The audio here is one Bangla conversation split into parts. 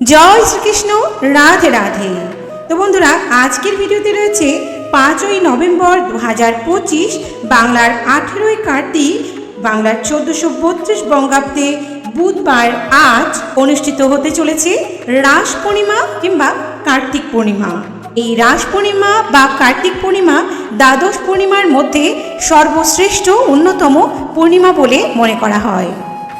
জয় শ্রীকৃষ্ণ, রাধে রাধে। তো বন্ধুরা, আজকের ভিডিওতে রয়েছে পাঁচই নভেম্বর দু হাজার পঁচিশ, বাংলার আঠেরোই কার্তিক, বাংলার চোদ্দশো বত্রিশ বঙ্গাব্দে বুধবার আজ অনুষ্ঠিত হতে চলেছে রাস পূর্ণিমা কিংবা কার্তিক পূর্ণিমা। এই রাস পূর্ণিমা বা কার্তিক পূর্ণিমা দ্বাদশ পূর্ণিমার মধ্যে সর্বশ্রেষ্ঠ অন্যতম পূর্ণিমা বলে মনে করা হয়।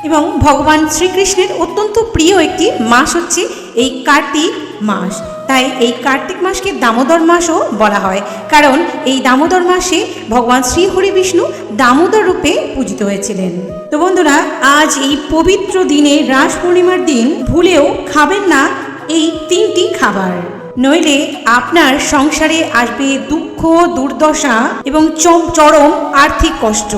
এবং ভগবান শ্রীকৃষ্ণের অত্যন্ত প্রিয় একটি মাস হচ্ছে এই কার্তিক মাস। তাই এই কার্তিক মাসকে দামোদর মাসও বলা হয়। কারণ এই দামোদর মাসে ভগবান শ্রী হরি বিষ্ণু দামোদর রূপে পূজিত হয়েছিলেন। তো বন্ধুরা, আজ এই পবিত্র দিনে রাস পূর্ণিমার দিন ভুলেও খাবেন না এই তিনটি খাবার। নইলে আপনার সংসারে আসবে দুঃখ, দুর্দশা এবং চরম আর্থিক কষ্ট।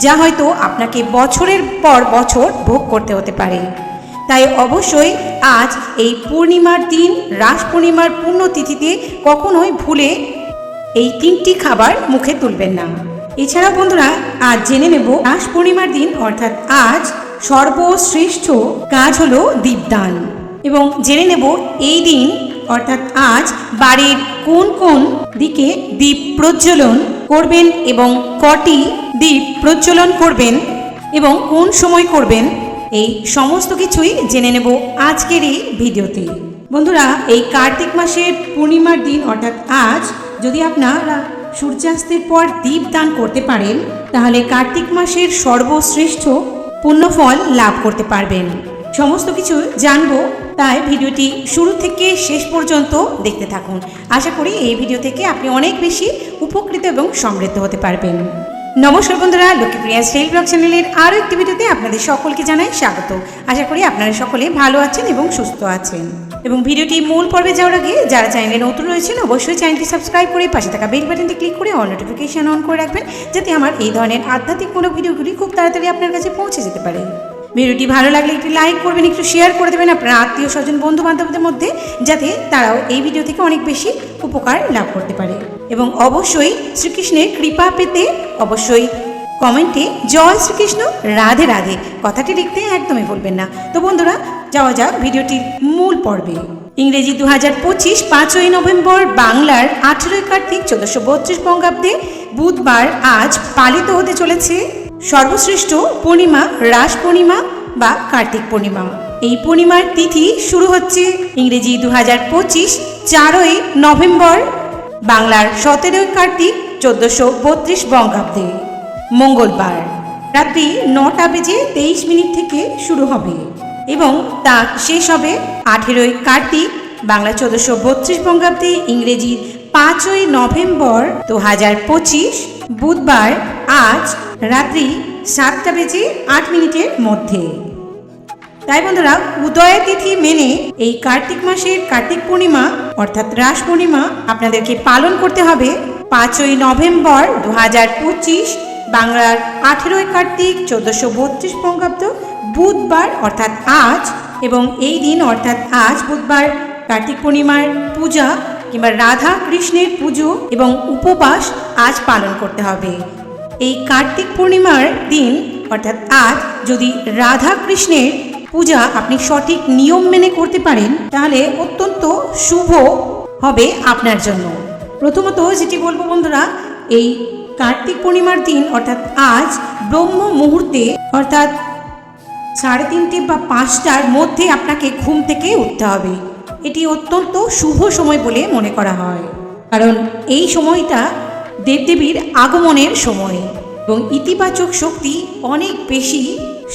যা হয়তো আপনাকে বছরের পর বছর ভোগ করতে হতে পারে। তাই অবশ্যই আজ এই পূর্ণিমার দিন, রাস পূর্ণিমার পুণ্যতিথিতে কখনোই ভুলে এই তিনটি খাবার মুখে তুলবেন না। এছাড়া বন্ধুরা, আজ জেনে নেব রাস পূর্ণিমার দিন, অর্থাৎ আজ সর্বশ্রেষ্ঠ কাজ হলো দীপদান। এবং জেনে নেব এই দিন, অর্থাৎ আজ, বাড়ির কোন কোন দিকে দীপ প্রজ্বলন করবেন এবং কটি দ্বীপ প্রচলন করবেন এবং কোন সময় করবেন, এই সমস্ত কিছুই জেনে নেব আজকের এই ভিডিওতে। বন্ধুরা, এই কার্তিক মাসের পূর্ণিমার দিন অর্থাৎ আজ, যদি আপনারা সূর্যাস্তের পর দীপ দান করতে পারেন, তাহলে কার্তিক মাসের সর্বশ্রেষ্ঠ পুণ্যফল লাভ করতে পারবেন। সমস্ত কিছু জানব তাই ভিডিওটি শুরু থেকে শেষ পর্যন্ত দেখতে থাকুন। আশা করি এই ভিডিও থেকে আপনি অনেক বেশি উপকৃত এবং সমৃদ্ধ হতে পারবেন। নমস্কার বন্ধুরা, লক্ষ্মীপ্রিয়া স্টাইল ব্লগ চ্যানেলের আরও একটি ভিডিওতে আপনাদের সকলকে জানাই স্বাগত। আশা করি আপনারা সকলে ভালো আছেন এবং সুস্থ আছেন। এবং ভিডিওটি মূল পর্বে যাওয়ার আগে যারা চ্যানেলে নতুন রয়েছেন, অবশ্যই চ্যানেলটি সাবস্ক্রাইব করে পাশে থাকা বেল বাটনটি ক্লিক করে অল নোটিফিকেশন অন করে রাখবেন, যাতে আমার এই ধরনের আধ্যাত্মিকমূলক ভিডিওগুলি খুব তাড়াতাড়ি আপনার কাছে পৌঁছে যেতে পারে। ভিডিওটি ভালো লাগলে একটি লাইক করবেন, একটু শেয়ার করে দেবেন আপনার আত্মীয় স্বজন বন্ধু বান্ধবদের মধ্যে, যাতে তারাও এই ভিডিও থেকে অনেক বেশি উপকার লাভ করতে পারে। এবং অবশ্যই শ্রীকৃষ্ণের কৃপা পেতে অবশ্যই কমেন্টে জয় শ্রীকৃষ্ণ, রাধে রাধে। কথাটি লিখতে একদমই ভুলবেন না। তো বন্ধুরা, যাওয়া যাক ভিডিওটির মূল পর্বে। ইংরেজি দু হাজার পঁচিশ পাঁচই নভেম্বর বাংলার আঠেরোই কার্তিক চোদ্দশো বত্রিশ বঙ্গাব্দে বুধবার আজ পালিত হতে চলেছে সর্বশ্রেষ্ঠ পূর্ণিমা, রাস পূর্ণিমা বা কার্তিক পূর্ণিমা। এই পূর্ণিমার তিথি শুরু হচ্ছে ইংরেজি দু হাজার পঁচিশ চারই নভেম্বর বাংলার সতেরোই কার্তিক চোদ্দশো বত্রিশ বঙ্গাব্দে, মঙ্গলবার। রাত্রি নটা বেজে তেইশ মিনিট থেকে শুরু হবে এবং তা শেষ হবে আঠেরোই কার্তিক বাংলা চোদ্দশো বত্রিশ বঙ্গাব্দে ইংরেজির পাঁচই নভেম্বর দু হাজার পঁচিশ, বুধবার আজ রাত্রি সাতটা বেজে আট মিনিটের মধ্যে। তাই বন্ধুরা, উদয় তিথি মেনে এই কার্তিক মাসের কার্তিক পূর্ণিমা, অর্থাৎ রাস পূর্ণিমা, আপনাদেরকে পালন করতে হবে পাঁচই নভেম্বর দু হাজার পঁচিশ, বাংলার আঠেরোই কার্তিক, চোদ্দশো বত্রিশ বঙ্গাব্দ, বুধবার, অর্থাৎ আজ, এবং এই দিন, অর্থাৎ আজ বুধবার, কার্তিক পূর্ণিমার পূজা কিংবা রাধা কৃষ্ণের পুজো এবং উপবাস আজ পালন করতে হবে। এই কার্তিক পূর্ণিমার দিন, অর্থাৎ আজ, যদি রাধা কৃষ্ণের পূজা আপনি সঠিক নিয়ম মেনে করতে পারেন, তাহলে অত্যন্ত শুভ হবে আপনার জন্য। প্রথমত যেটি বলব বন্ধুরা, এই কার্তিক পূর্ণিমার দিন, অর্থাৎ আজ, ব্রহ্ম মুহূর্তে, অর্থাৎ সাড়ে তিনটে বা পাঁচটার মধ্যে আপনাকে ঘুম থেকে উঠতে হবে। এটি অত্যন্ত শুভ সময় বলে মনে করা হয়। কারণ এই সময়টা দেবদেবীর আগমনের সময় এবং ইতিবাচক শক্তি অনেক বেশি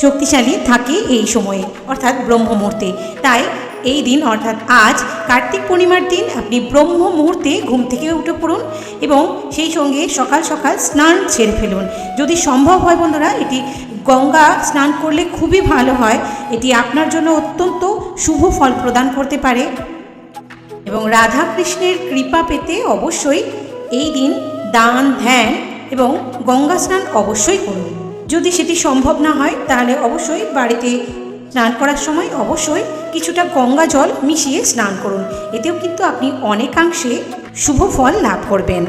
শক্তিশালী থাকে এই সময়ে, অর্থাৎ ব্রহ্ম মুহূর্তে তাই এই দিন, অর্থাৎ আজ, কার্তিক পূর্ণিমার দিন আপনি ব্রহ্ম মুহূর্তে ঘুম থেকে উঠে পড়ুন এবং সেই সঙ্গে সকাল সকাল স্নান ছেড়ে ফেলুন। যদি সম্ভব হয় বন্ধুরা, এটি গঙ্গা স্নান করলে খুবই ভালো হয়। এটি আপনার জন্য অত্যন্ত শুভ ফল প্রদান করতে পারে। এবং রাধা কৃষ্ণের কৃপা পেতে অবশ্যই এই দিন দান, ধ্যান এবং গঙ্গা স্নান অবশ্যই করুন। যদি সেটি সম্ভব না হয়, তাহলে অবশ্যই বাড়িতে স্নান করার সময় অবশ্যই কিছুটা গঙ্গা জল মিশিয়ে স্নান করুন। এতেও কিন্তু আপনি অনেকাংশে শুভ ফল লাভ করবেন।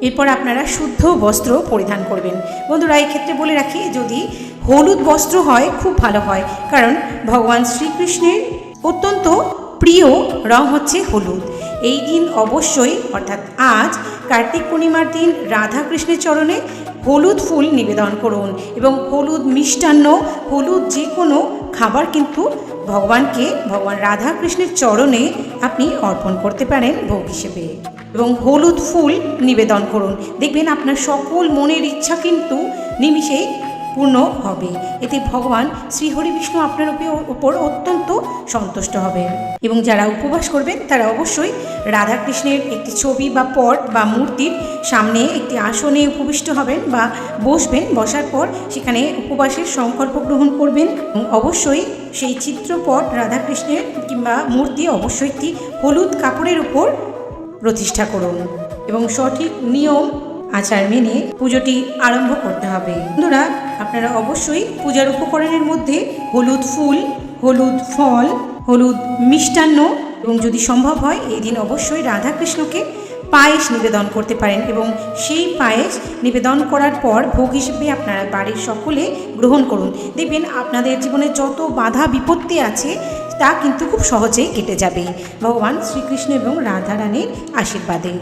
এরপর আপনারা শুদ্ধ বস্ত্র পরিধান করবেন। বন্ধুরা ক্ষেত্রে বলে রাখি, যদি হলুদ বস্ত্র হয়, খুব ভালো হয়। কারণ ভগবান শ্রীকৃষ্ণের অত্যন্ত প্রিয় রং হচ্ছে হলুদ। এই দিন অবশ্যই, অর্থাৎ আজ, কার্তিক পূর্ণিমার দিন রাধা কৃষ্ণের চরণে হলুদ ফুল নিবেদন করুন এবং হলুদ মিষ্টান্ন, হলুদ যে কোনো খাবার কিন্তু ভগবানকে, ভগবান রাধা কৃষ্ণের চরণে আপনি অর্পণ করতে পারেন ভোগ হিসেবে। এবং হলুদ ফুল নিবেদন করুন। দেখবেন আপনার সকল মনের ইচ্ছা কিন্তু নিমিষেই পূর্ণ হবে। এতে ভগবান শ্রীহরি বিষ্ণু আপনার উপে- উপর অত্যন্ত সন্তুষ্ট হবেন। এবং যারা উপবাস করবেন, তারা অবশ্যই রাধাকৃষ্ণের একটি ছবি বা পট বা মূর্তির সামনে একটি আসনে উপবিষ্ট হবেন বা বসবেন। বসার পর সেখানে উপবাসের সংকল্প গ্রহণ করবেন। অবশ্যই সেই চিত্রপট রাধাকৃষ্ণের কিংবা মূর্তি অবশ্যই একটি হলুদ কাপড়ের উপর প্রতিষ্ঠা করুন। এবং সঠিক নিয়ম আচার মেনে পুজোটি আরম্ভ করতে হবে। বন্ধুরা, আপনারা অবশ্যই পূজার উপকরণের মধ্যে হলুদ ফুল, হলুদ ফল, হলুদ মিষ্টান্ন এবং যদি সম্ভব হয়, এই দিন অবশ্যই রাধাকৃষ্ণকে পায়েস নিবেদন করতে পারেন এবং সেই পায়েস নিবেদন করার পর ভোগ হিসেবে আপনারা বাড়ির সকলে গ্রহণ করুন। দেখবেন আপনাদের জীবনে যত বাধা বিপত্তি আছে তা কিন্তু খুব সহজেই কেটে যাবে। ভগবান শ্রীকৃষ্ণ এবং রাধা রানীর আশীর্বাদে।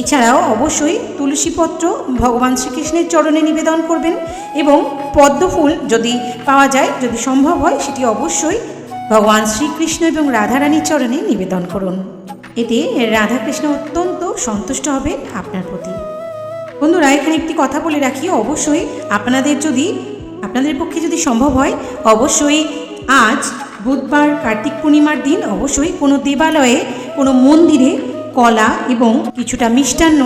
এছাড়াও অবশ্যই তুলসীপত্র ভগবান শ্রীকৃষ্ণের চরণে নিবেদন করবেন এবং পদ্মফুল যদি পাওয়া যায়, যদি সম্ভব হয়, সেটি অবশ্যই ভগবান শ্রীকৃষ্ণ এবং রাধারানীর চরণে নিবেদন করুন। এতে রাধাকৃষ্ণ অত্যন্ত সন্তুষ্ট হবেন আপনার প্রতি। বন্ধুরা, এখানে একটি কথা বলে রাখি, অবশ্যই আপনাদের যদি, আপনাদের পক্ষে যদি সম্ভব হয়, অবশ্যই আজ বুধবার কার্তিক পূর্ণিমার দিন অবশ্যই কোনো দেবালয়ে, কোনো মন্দিরে কলা এবং কিছুটা মিষ্টান্ন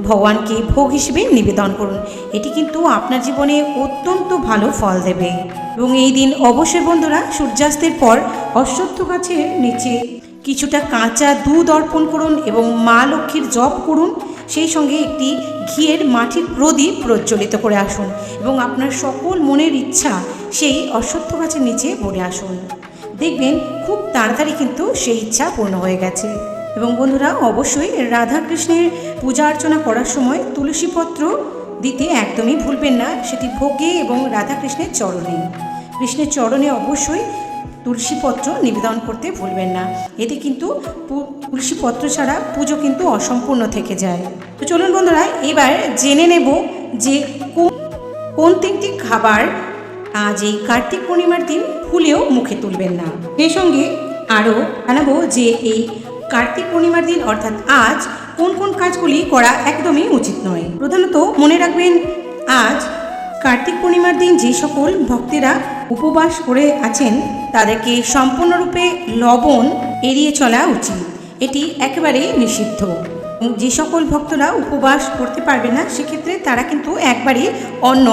ভগবানকে ভোগ হিসেবে নিবেদন করুন। এটি কিন্তু আপনার জীবনে অত্যন্ত ভালো ফল দেবে। এবং এই দিন অবশ্যই বন্ধুরা সূর্যাস্তের পর অশ্বত্থ গাছের নিচে কিছুটা কাঁচা দুধ অর্পণ করুন এবং মা লক্ষ্মীর জপ করুন। সেই সঙ্গে একটি ঘিয়ের মাটির প্রদীপ প্রজ্বলিত করে আসুন এবং আপনার সকল মনের ইচ্ছা সেই অশ্বত্থ গাছের নিচে বলে আসুন। দেখবেন খুব তাড়াতাড়ি কিন্তু সেই ইচ্ছা পূর্ণ হয়ে গেছে। এবং বন্ধুরা, অবশ্যই রাধাকৃষ্ণের পূজা অর্চনা করার সময় তুলসীপত্র দিতে একদমই ভুলবেন না। সেটি ভোগে এবং রাধাকৃষ্ণের চরণে। কৃষ্ণের চরণে অবশ্যই তুলসীপত্র নিবেদন করতে ভুলবেন না। এতে কিন্তু তুলসীপত্র ছাড়া পুজো কিন্তু অসম্পূর্ণ থেকে যায়। তো চলুন বন্ধুরা, এবার জেনে নেব যে কোন কোন তিনটি খাবার আজ এই কার্তিক পূর্ণিমার দিন ভুলেও মুখে তুলবেন না। সেই সঙ্গে আরও জানাব যে এই কার্তিক পূর্ণিমার দিন অর্থাৎ আজ কোন কোন কাজগুলি করা একদমই উচিত নয়। প্রধানত মনে রাখবেন, আজ কার্তিক পূর্ণিমার দিন যে সকল ভক্তেরা উপবাস করে আছেন, তাদেরকে সম্পূর্ণরূপে লবণ এড়িয়ে চলা উচিত। এটি একেবারেই নিষিদ্ধ। যে সকল ভক্তরা উপবাস করতে পারবে না, সেক্ষেত্রে তারা কিন্তু একবারই অন্ন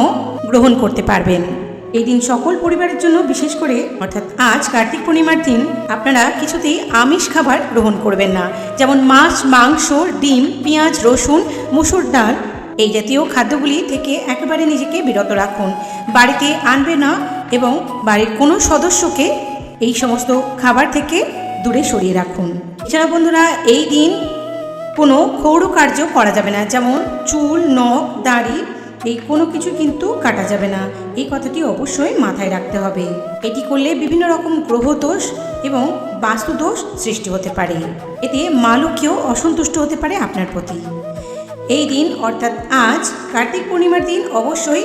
গ্রহণ করতে পারবেন। এই দিন সকল পরিবারের জন্য বিশেষ করে, অর্থাৎ আজ কার্তিক পূর্ণিমার দিন, আপনারা কিছুতেই আমিষ খাবার গ্রহণ করবেন না। যেমন মাছ, মাংস, ডিম, পেঁয়াজ, রসুন, মুসুর ডাল, এই জাতীয় খাদ্যগুলি থেকে একেবারে নিজেকে বিরত রাখুন। বাড়িতে আনবে না এবং বাড়ির কোনো সদস্যকে এই সমস্ত খাবার থেকে দূরে সরিয়ে রাখুন। এছাড়া বন্ধুরা, এই দিন কোনো ক্ষৌর কার্য করা যাবে না। যেমন চুল, নখ, দাড়ি, এই কোনো কিছু কিন্তু কাটা যাবে না। এই কথাটি অবশ্যই মাথায় রাখতে হবে। এটি করলে বিভিন্ন রকম গ্রহদোষ এবং বাস্তুদোষ সৃষ্টি হতে পারে। এতে মা লক্ষ্মীও অসন্তুষ্ট হতে পারে আপনার প্রতি। এই দিন, অর্থাৎ আজ কার্তিক পূর্ণিমার দিন, অবশ্যই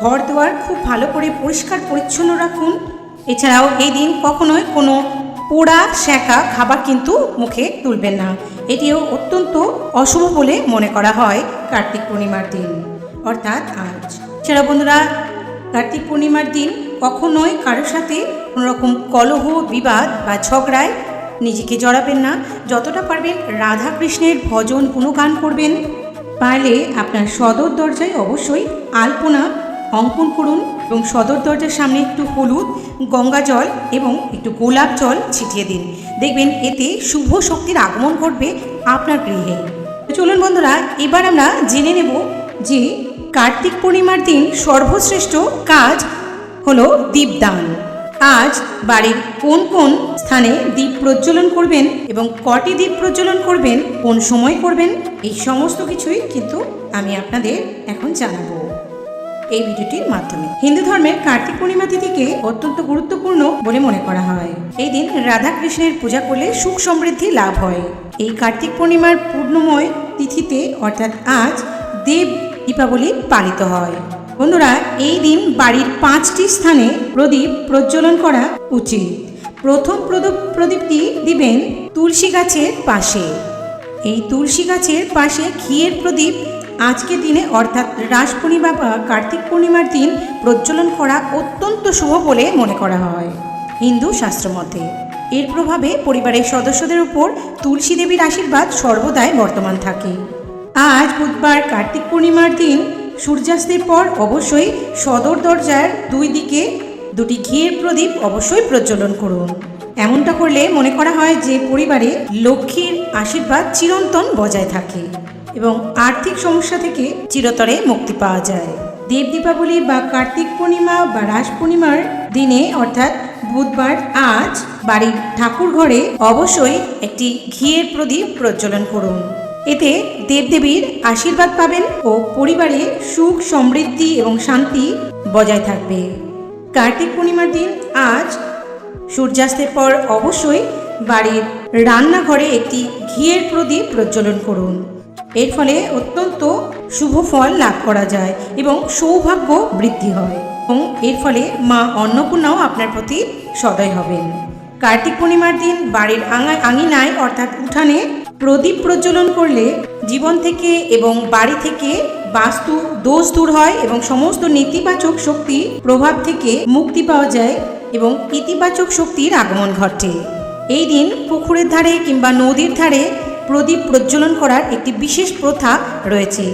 ঘর দুয়ার খুব ভালো করে পরিষ্কার পরিচ্ছন্ন রাখুন। এছাড়াও এই দিন কখনোই কোনো পোড়া সেঁকা খাবার কিন্তু মুখে তুলবেন না। এটিও অত্যন্ত অশুভ বলে মনে করা হয় কার্তিক পূর্ণিমার দিন। অর্থাৎ আজ। এছাড়া বন্ধুরা, কার্তিক পূর্ণিমার দিন কখনোই কারোর সাথে কোনোরকম কলহ, বিবাদ বা ঝগড়ায় নিজেকে জড়াবেন না। যতটা পারবেন রাধা কৃষ্ণের ভজন, গুণগান করবেন। পারলে আপনার সদর দরজায় অবশ্যই আলপনা অঙ্কন করুন এবং সদর দরজার সামনে একটু হলুদ, গঙ্গা জল এবং একটু গোলাপ জল ছিটিয়ে দিন। দেখবেন এতে শুভ শক্তির আগমন ঘটবে আপনার গৃহে। চলুন বন্ধুরা, এবার আমরা জেনে নেব যে কার্তিক পূর্ণিমার দিন সর্বশ্রেষ্ঠ কাজ হলো দীপদান। আজ বাড়ির কোন কোন স্থানে দ্বীপ প্রজ্বলন করবেন এবং কটি দ্বীপ প্রজ্বলন করবেন, কোন সময় করবেন, এই সমস্ত কিছুই কিন্তু আমি আপনাদের এখন জানাব। এই ভিডিওটির মাধ্যমে। হিন্দু ধর্মের কার্তিক পূর্ণিমা তিথিকে অত্যন্ত গুরুত্বপূর্ণ বলে মনে করা হয়। এই দিন রাধা কৃষ্ণের পূজা করলে সুখ সমৃদ্ধি লাভ হয়। এই কার্তিক পূর্ণিমার পূর্ণময় তিথিতে, অর্থাৎ আজ, দেব দীপাবলি পালিত হয়। বন্ধুরা, এই দিন বাড়ির পাঁচটি স্থানে প্রদীপ প্রজ্বলন করা উচিত। প্রথম প্রদীপ প্রদীপটি দিবেন তুলসী গাছের পাশে। এই তুলসী গাছের পাশে ঘিয়ের প্রদীপ আজকের দিনে অর্থাৎ রাস পূর্ণিমা বা কার্তিক পূর্ণিমার দিন প্রজ্বলন করা অত্যন্ত শুভ বলে মনে করা হয়। হিন্দু শাস্ত্র মতে এর প্রভাবে পরিবারের সদস্যদের উপর তুলসী দেবীর আশীর্বাদ সর্বদাই বর্তমান থাকে। আজ বুধবার কার্তিক পূর্ণিমার দিন সূর্যাস্তের পর অবশ্যই সদর দরজার দুই দিকে দুটি ঘিয়ের প্রদীপ অবশ্যই প্রজ্বলন করুন। এমনটা করলে মনে করা হয় যে পরিবারে লক্ষ্মীর আশীর্বাদ চিরন্তন বজায় থাকে। এবং আর্থিক সমস্যা থেকে চিরতরে মুক্তি পাওয়া যায়। দেব দীপাবলি বা কার্তিক পূর্ণিমা বা রাস পূর্ণিমার দিনে অর্থাৎ বুধবার আজ বাড়ির ঠাকুর ঘরে অবশ্যই একটি ঘিয়ের প্রদীপ প্রজ্বলন করুন। এতে দেবদেবীর আশীর্বাদ পাবেন ও পরিবারে সুখ, সমৃদ্ধি এবং শান্তি বজায় থাকবে। কার্তিক পূর্ণিমার দিন আজ সূর্যাস্তের পর অবশ্যই বাড়ির রান্নাঘরে একটি ঘিয়ের প্রদীপ প্রজ্বলন করুন। এর ফলে অত্যন্ত শুভ ফল লাভ করা যায় এবং সৌভাগ্য বৃদ্ধি হয় এবং এর ফলে মা অন্নপূর্ণাও আপনার প্রতি সদয় হবেন। কার্তিক পূর্ণিমার দিন বাড়ির আঙা- আঙিনায় অর্থাৎ উঠানে প্রদীপ প্রজ্বলন করলে জীবন থেকে এবং বাড়ি থেকে বাস্তু, দোষ দূর হয় এবং সমস্ত নেতিবাচক শক্তি প্রভাব থেকে মুক্তি পাওয়া যায় এবং ইতিবাচক শক্তির আগমন ঘটে। এই দিন পুকুরের ধারে কিংবা নদীর ধারে প্রদীপ প্রজ্বলন করার একটি বিশেষ প্রথা রয়েছে।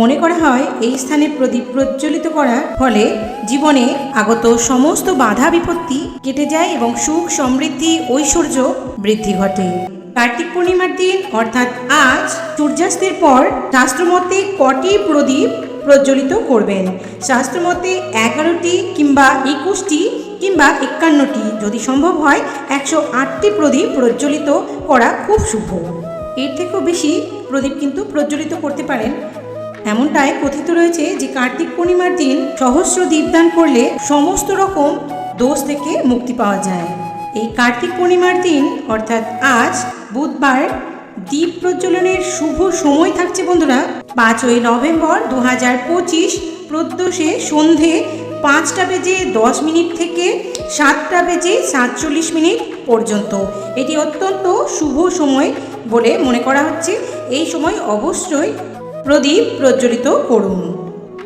মনে করা হয়, এই স্থানে প্রদীপ প্রজ্বলিত করার ফলে জীবনে আগত সমস্ত বাধা বিপত্তি কেটে যায় এবং সুখ, সমৃদ্ধি, ঐশ্বর্য বৃদ্ধি ঘটে। কার্তিক পূর্ণিমার দিন, অর্থাৎ আজ, সূর্যাস্তের পর শাস্ত্রমতে কটি প্রদীপ প্রজ্বলিত করবেন? শাস্ত্রমতে এগারোটি কিংবা একুশটি কিংবা একান্নটি। যদি সম্ভব হয়, একশো আটটি প্রদীপ প্রজ্বলিত করা খুব শুভ। এর থেকেও বেশি প্রদীপ কিন্তু প্রজ্বলিত করতে পারেন। এমনটাই কথিত রয়েছে যে কার্তিক পূর্ণিমার দিন সহস্র দীপদান করলে সমস্ত রকম দোষ থেকে মুক্তি পাওয়া যায়। এই কার্তিক পূর্ণিমার দিন, অর্থাৎ আজ, বুধবার দ্বীপ প্রজ্বলনের শুভ সময় থাকছে বন্ধুরা। পাঁচই নভেম্বর দু হাজার পঁচিশ প্রদ্যোষে সন্ধে পাঁচটা বেজে দশ মিনিট থেকে সাতটা বেজে সাতচল্লিশ মিনিট পর্যন্ত। এটি অত্যন্ত শুভ সময়। বলে মনে করা হচ্ছে, এই সময় অবশ্যই প্রদীপ প্রজ্বলিত করুন।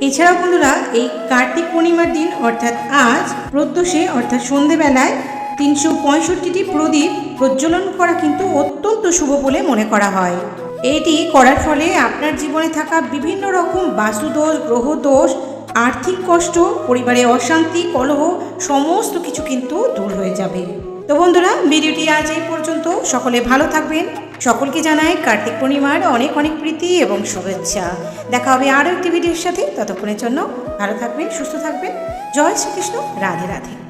এছাড়াও বন্ধুরা, এই কার্তিক পূর্ণিমার দিন, অর্থাৎ আজ, প্রত্যুষে, অর্থাৎ সন্ধেবেলায়, তিনশো পঁয়ষট্টিটি প্রদীপ প্রজ্বলন করা কিন্তু অত্যন্ত শুভ বলে মনে করা হয়। এটি করার ফলে আপনার জীবনে থাকা বিভিন্ন রকম বাস্তুদোষ, গ্রহদোষ, আর্থিক কষ্ট, পরিবারে অশান্তি, কলহ, সমস্ত কিছু কিন্তু দূর হয়ে যাবে। তো বন্ধুরা, ভিডিওটি আজ এই পর্যন্ত। সকলে ভালো থাকবেন। সকলকে জানাই কার্তিক পূর্ণিমার অনেক অনেক প্রীতি এবং শুভেচ্ছা। দেখা হবে আরও একটি ভিডিওর সাথে। ততক্ষণের জন্য ভালো থাকবেন, সুস্থ থাকবেন। জয় শ্রীকৃষ্ণ। রাধে রাধে।